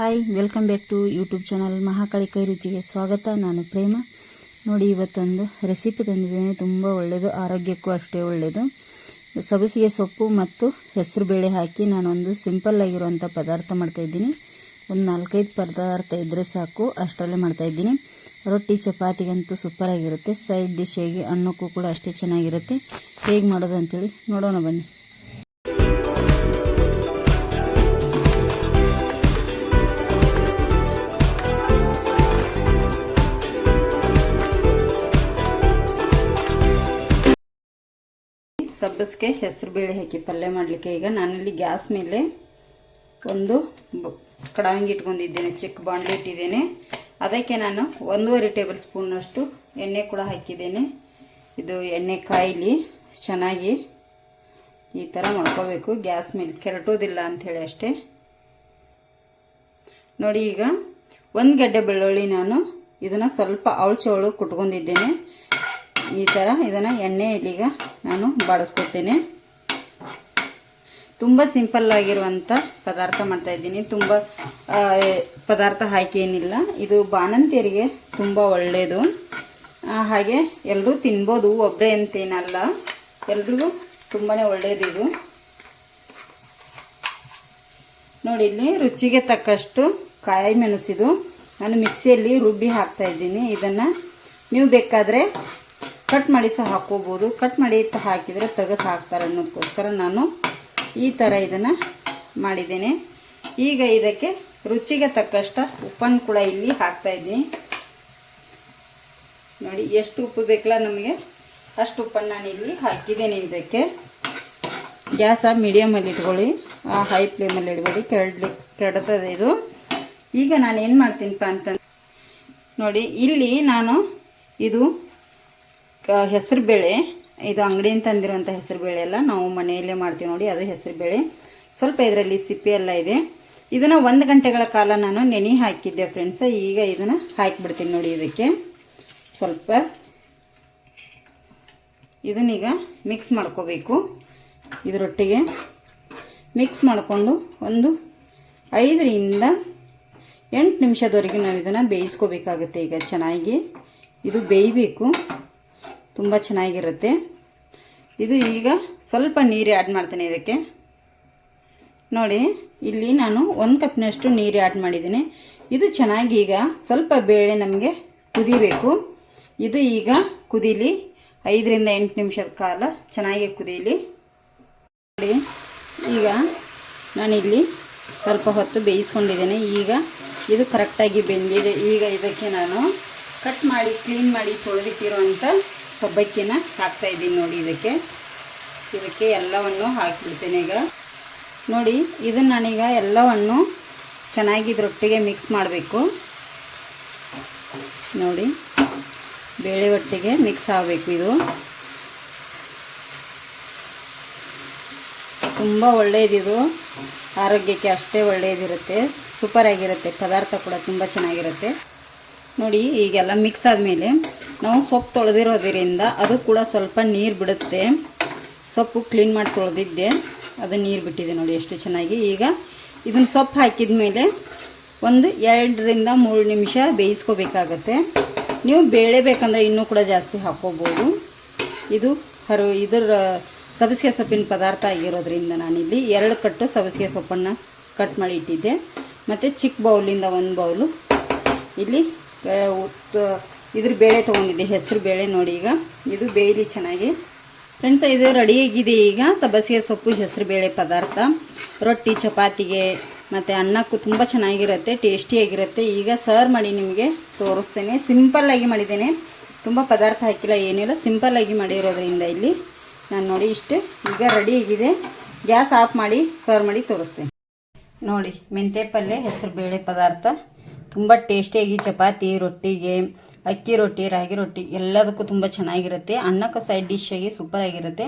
Hi welcome back to YouTube channel Mahakali ಕೈ ರುಚಿಗೆ ಸ್ವಾಗತ. ನಾನು ಪ್ರೇಮ. ನೋಡಿ, ಇವತ್ತೊಂದು ರೆಸಿಪಿ ತಂದಿದ್ದೇನೆ. ತುಂಬ ಒಳ್ಳೆಯದು ಆರೋಗ್ಯಕ್ಕೂ ಅಷ್ಟೇ ಒಳ್ಳೆಯದು ಸಬಸಿಗೆ ಸೊಪ್ಪು ಮತ್ತು ಹೆಸರು ಬೇಳೆ ಹಾಕಿ ನಾನೊಂದು ಸಿಂಪಲ್ ಆಗಿರುವಂಥ ಪದಾರ್ಥ ಮಾಡ್ತಾಯಿದ್ದೀನಿ ಒಂದು ನಾಲ್ಕೈದು ಪದಾರ್ಥ ಇದ್ದರೆ ಸಾಕು, ಅಷ್ಟರಲ್ಲೇ ಮಾಡ್ತಾಯಿದ್ದೀನಿ ರೊಟ್ಟಿ, ಚಪಾತಿಗಂತೂ ಸೂಪರಾಗಿರುತ್ತೆ ಸೈಡ್ ಡಿಶ್ ಹೇಗೆ ಅನ್ನಕ್ಕೂ ಕೂಡ ಅಷ್ಟೇ ಚೆನ್ನಾಗಿರುತ್ತೆ. ಹೇಗೆ ಮಾಡೋದು ಅಂತೇಳಿ ನೋಡೋಣ ಬನ್ನಿ. ಸಬ್ಬಸ್ಗೆ ಹೆಸರು ಬೇಳೆ ಹಾಕಿ ಪಲ್ಯ ಮಾಡಲಿಕ್ಕೆ. ಈಗ ನಾನಲ್ಲಿ ಗ್ಯಾಸ್ ಮೇಲೆ ಒಂದು ಕಡಾಯಿ ಇಟ್ಕೊಂಡಿದ್ದೇನೆ, ಚಿಕ್ಕ ಬಾಣಲೆ ಇಟ್ಟಿದ್ದೇನೆ. ಅದಕ್ಕೆ ನಾನು ಒಂದೂವರೆ ಟೇಬಲ್ ಸ್ಪೂನಷ್ಟು ಎಣ್ಣೆ ಕೂಡ ಹಾಕಿದ್ದೇನೆ. ಇದು ಎಣ್ಣೆ ಕಾಯಿಲಿ ಚೆನ್ನಾಗಿ ಈ ಥರ ಮಾಡ್ಕೋಬೇಕು. ಗ್ಯಾಸ್ ಮೇಲೆ ಕೆರಟೋದಿಲ್ಲ ಅಂಥೇಳಿ ಅಷ್ಟೇ. ನೋಡಿ ಈಗ ಒಂದು ಗಡ್ಡೆ ಬೆಳ್ಳುಳ್ಳಿ ನಾನು ಇದನ್ನು ಸ್ವಲ್ಪ ಅವಳು ಕುಟ್ಕೊಂಡಿದ್ದೇನೆ. ಈ ಥರ ಇದನ್ನು ಎಣ್ಣೆ ಇಲ್ಲಿಗ ನಾನು ಬಾಡಿಸ್ಕೊತೀನಿ ತುಂಬ ಸಿಂಪಲ್ ಆಗಿರುವಂಥ ಪದಾರ್ಥ ಮಾಡ್ತಾ ಇದ್ದೀನಿ. ತುಂಬ ಪದಾರ್ಥ ಹಾಕೇನಿಲ್ಲ. ಇದು ಬಾಣಂತಿಯರಿಗೆ ತುಂಬ ಒಳ್ಳೆಯದು ಹಾಗೆ ಎಲ್ಲರೂ ತಿನ್ಬೋದು ಒಬ್ಬರೇ ಅಂತೇನಲ್ಲ ಎಲ್ರಿಗೂ ತುಂಬಾ ಇದು. ನೋಡಿ, ಇಲ್ಲಿ ರುಚಿಗೆ ತಕ್ಕಷ್ಟು ಕಾಯಿ ಮೆಣಸಿದು. ನಾನು ಮಿಕ್ಸಿಯಲ್ಲಿ ರುಬ್ಬಿ ಹಾಕ್ತಾ ಇದ್ದೀನಿ. ಇದನ್ನು ನೀವು ಬೇಕಾದರೆ ಕಟ್ ಮಾಡಿ ಸಹ ಹಾಕ್ಕೋಬೋದು. ಕಟ್ ಮಾಡಿ ಹಾಕಿದರೆ ತೆಗೆದು ಹಾಕ್ತಾರೆ ಅನ್ನೋದಕ್ಕೋಸ್ಕರ ನಾನು ಈ ಥರ ಇದನ್ನು ಮಾಡಿದ್ದೇನೆ. ಈಗ ಇದಕ್ಕೆ ರುಚಿಗೆ ತಕ್ಕಷ್ಟು ಉಪ್ಪನ್ನು ಕೂಡ ಇಲ್ಲಿ ಹಾಕ್ತಾ ಇದ್ದೀನಿ. ನೋಡಿ, ಎಷ್ಟು ಉಪ್ಪು ಬೇಕಲ್ಲ ನಮಗೆ? ಅಷ್ಟು ಉಪ್ಪನ್ನು ನಾನು ಇಲ್ಲಿ ಹಾಕಿದ್ದೇನೆ ಇದಕ್ಕೆ. ಗ್ಯಾಸ ಮೀಡಿಯಮಲ್ಲಿ ಇಟ್ಕೊಳ್ಳಿ. ಹೈ ಫ್ಲೇಮಲ್ಲಿ ಇಡಬೇಡಿ ಕೆಡ್ಲಿ ಕೆಡ್ತದೆ ಇದು. ಈಗ ನಾನು ಏನು ಮಾಡ್ತೀನಿಪ್ಪ ಅಂತಂದು ನೋಡಿ, ಇಲ್ಲಿ ನಾನು ಇದು ಹೆಸರು ಬೇಳೆ. ಇದು ಅಂಗಡಿಯಿಂದ ತಂದಿರುವಂಥ ಹೆಸರು ಬೇಳೆ ಎಲ್ಲ ನಾವು ಮನೆಯಲ್ಲೇ ಮಾಡ್ತೀವಿ ನೋಡಿ, ಅದು ಹೆಸರು ಬೇಳೆ. ಸ್ವಲ್ಪ ಇದರಲ್ಲಿ ಸಿಪ್ಪೆ ಎಲ್ಲ ಇದೆ. ಇದನ್ನು ಒಂದು ಗಂಟೆಗಳ ಕಾಲ ನಾನು ನೆನೆ ಹಾಕಿದ್ದೆ ಫ್ರೆಂಡ್ಸ್ ಈಗ ಇದನ್ನು ಹಾಕಿಬಿಡ್ತೀನಿ ನೋಡಿ ಇದಕ್ಕೆ. ಸ್ವಲ್ಪ ಇದನ್ನೀಗ ಮಿಕ್ಸ್ ಮಾಡ್ಕೋಬೇಕು ಇದರೊಟ್ಟಿಗೆ. ಮಿಕ್ಸ್ ಮಾಡಿಕೊಂಡು ಒಂದು ಐದರಿಂದ ಎಂಟು ನಿಮಿಷದವರೆಗೆ ನಾವು ಇದನ್ನು ಬೇಯಿಸ್ಕೋಬೇಕಾಗುತ್ತೆ. ಈಗ ಚೆನ್ನಾಗಿ ಇದು ಬೇಯಬೇಕು. ತುಂಬ ಚೆನ್ನಾಗಿರುತ್ತೆ. ಇದು ಈಗ ಸ್ವಲ್ಪ ನೀರು ಆ್ಯಡ್ ಮಾಡ್ತೇನೆ ಇದಕ್ಕೆ. ನೋಡಿ, ಇಲ್ಲಿ ನಾನು ಒಂದು ಕಪ್ನಷ್ಟು ನೀರು ಆ್ಯಡ್ ಮಾಡಿದ್ದೀನಿ. ಇದು ಚೆನ್ನಾಗಿ ಈಗ ಸ್ವಲ್ಪ ಬೇಳೆ ನಮಗೆ ಕುದಿಬೇಕು. ಇದು ಈಗ ಕುದೀಲಿ. ಐದರಿಂದ ಎಂಟು ನಿಮಿಷದ ಕಾಲ ಚೆನ್ನಾಗಿ ಕುದೀಲಿ. ನೋಡಿ, ಈಗ ನಾನಿಲ್ಲಿ ಸ್ವಲ್ಪ ಹೊತ್ತು ಬೇಯಿಸ್ಕೊಂಡಿದ್ದೇನೆ. ಈಗ ಇದು ಕರೆಕ್ಟಾಗಿ ಬೆಂದಿದೆ. ಈಗ ಇದಕ್ಕೆ ನಾನು ಕಟ್ ಮಾಡಿ ಕ್ಲೀನ್ ಮಾಡಿ ತೊಳೆದಿಟ್ಟಿರುವಂಥ ಸಬ್ಬಕ್ಕಿನ ಹಾಕ್ತಾ ಇದ್ದೀನಿ ನೋಡಿ ಇದಕ್ಕೆ. ಇದಕ್ಕೆ ಎಲ್ಲವನ್ನು ಹಾಕಿಬಿಡ್ತೇನೆ ಈಗ. ನೋಡಿ, ಇದನ್ನು ನಾನೀಗ ಎಲ್ಲವನ್ನು ಚೆನ್ನಾಗಿ ಇದರೊಟ್ಟಿಗೆ ಮಿಕ್ಸ್ ಮಾಡಬೇಕು. ನೋಡಿ, ಬೇಳೆ ಒಟ್ಟಿಗೆ ಮಿಕ್ಸ್ ಆಗಬೇಕು ಇದು. ತುಂಬ ಒಳ್ಳೆಯದಿದು ಆರೋಗ್ಯಕ್ಕೆ ಅಷ್ಟೇ ಒಳ್ಳೆಯದಿರುತ್ತೆ ಸೂಪರಾಗಿರುತ್ತೆ. ಪದಾರ್ಥ ಕೂಡ ತುಂಬ ಚೆನ್ನಾಗಿರುತ್ತೆ. ನೋಡಿ, ಈಗೆಲ್ಲ ಮಿಕ್ಸ್ ಆದಮೇಲೆ ನಾವು ಸೊಪ್ಪು ತೊಳೆದಿರೋದ್ರಿಂದ ಅದು ಕೂಡ ಸ್ವಲ್ಪ ನೀರು ಬಿಡುತ್ತೆ. ಸೊಪ್ಪು ಕ್ಲೀನ್ ಮಾಡಿ ತೊಳೆದಿದ್ದೆ. ಅದು ನೀರು ಬಿಟ್ಟಿದೆ ನೋಡಿ ಎಷ್ಟು ಚೆನ್ನಾಗಿ. ಈಗ ಇದನ್ನು ಸೊಪ್ಪು ಹಾಕಿದ ಮೇಲೆ ಒಂದು ಎರಡರಿಂದ ಮೂರು ನಿಮಿಷ ಬೇಯಿಸ್ಕೋಬೇಕಾಗತ್ತೆ. ನೀವು ಬೇಳೆ ಬೇಕಂದ್ರೆ ಇನ್ನೂ ಕೂಡ ಜಾಸ್ತಿ ಹಾಕ್ಕೋಬೋದು. ಇದು ಹರು, ಇದರ ಸಬಸಿಗೆ ಸೊಪ್ಪಿನ ಪದಾರ್ಥ ಆಗಿರೋದ್ರಿಂದ ನಾನಿಲ್ಲಿ ಎರಡು ಕಟ್ಟು ಸಬಸಿಗೆ ಸೊಪ್ಪನ್ನು ಕಟ್ ಮಾಡಿ ಇಟ್ಟಿದ್ದೆ. ಮತ್ತು ಚಿಕ್ಕ ಬೌಲಿಂದ ಒಂದು ಬೌಲು ಇಲ್ಲಿ ಇದ್ರ ಬೇಳೆ ತೊಗೊಂಡಿದ್ದೆ, ಹೆಸರು ಬೇಳೆ ನೋಡಿ ಈಗ. ಇದು ಬೇಯಲಿ ಚೆನ್ನಾಗಿ. ಫ್ರೆಂಡ್ಸ್ ಇದು ರೆಡಿಯಾಗಿದೆ ಈಗ. ಸಬ್ಬಸಿಗೆ ಸೊಪ್ಪು, ಹೆಸರು ಬೇಳೆ ಪದಾರ್ಥ. ರೊಟ್ಟಿ, ಚಪಾತಿಗೆ, ಮತ್ತು ಅನ್ನಕ್ಕೂ ತುಂಬ ಚೆನ್ನಾಗಿರುತ್ತೆ ಟೇಸ್ಟಿಯಾಗಿರುತ್ತೆ ಈಗ ಸರ್ವ್ ಮಾಡಿ ನಿಮಗೆ ತೋರಿಸ್ತೇನೆ. ಸಿಂಪಲ್ಲಾಗಿ ಮಾಡಿದ್ದೇನೆ. ತುಂಬ ಪದಾರ್ಥ ಹಾಕಿಲ್ಲ ಏನಿಲ್ಲ ಸಿಂಪಲ್ಲಾಗಿ ಮಾಡಿರೋದ್ರಿಂದ ಇಲ್ಲಿ ನಾನು ನೋಡಿ ಇಷ್ಟು. ಈಗ ರೆಡಿಯಾಗಿದೆ ಗ್ಯಾಸ್ ಆಫ್ ಮಾಡಿ ಸರ್ವ್ ಮಾಡಿ ತೋರಿಸ್ತೇನೆ. ನೋಡಿ ಮೆಂತೆ ಪಲ್ಯ ಹೆಸರು ಬೇಳೆ ಪದಾರ್ಥ. ತುಂಬ ಟೇಸ್ಟಿಯಾಗಿ ಚಪಾತಿ, ರೊಟ್ಟಿಗೆ, ಅಕ್ಕಿ ರೊಟ್ಟಿ, ರಾಗಿ ರೊಟ್ಟಿ ಎಲ್ಲದಕ್ಕೂ ತುಂಬ ಚೆನ್ನಾಗಿರುತ್ತೆ. ಅನ್ನಕ್ಕೆ ಸೈಡ್ ಡಿಶ್ ಆಗಿ ಸೂಪರ್ ಆಗಿರುತ್ತೆ.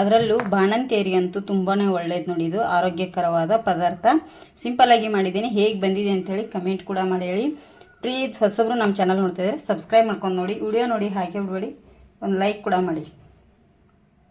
ಅದರಲ್ಲೂ ಬಾಣಂತಿಯರಿಗಂತೂ ತುಂಬಾ ಒಳ್ಳೇದು ನೋಡಿ ಇದು. ಆರೋಗ್ಯಕರವಾದ ಪದಾರ್ಥ. ಸಿಂಪಲ್ಲಾಗಿ ಮಾಡಿದ್ದೀನಿ. ಹೇಗೆ ಬಂದಿದೆ ಅಂತೇಳಿ ಕಮೆಂಟ್ ಕೂಡ ಮಾಡಿ. ಹೇಳಿ ಪ್ಲೀಸ್ ಹೊಸಬ್ರು ನಮ್ಮ ಚಾನಲ್ ನೋಡ್ತಿದ್ದಾರೆ ಸಬ್ಸ್ಕ್ರೈಬ್ ಮಾಡ್ಕೊಂಡು ನೋಡಿ. ವಿಡಿಯೋ ನೋಡಿ ಹಾಗೆ ಬಿಡಬೇಡಿ. ಒಂದು ಲೈಕ್ ಕೂಡ ಮಾಡಿ.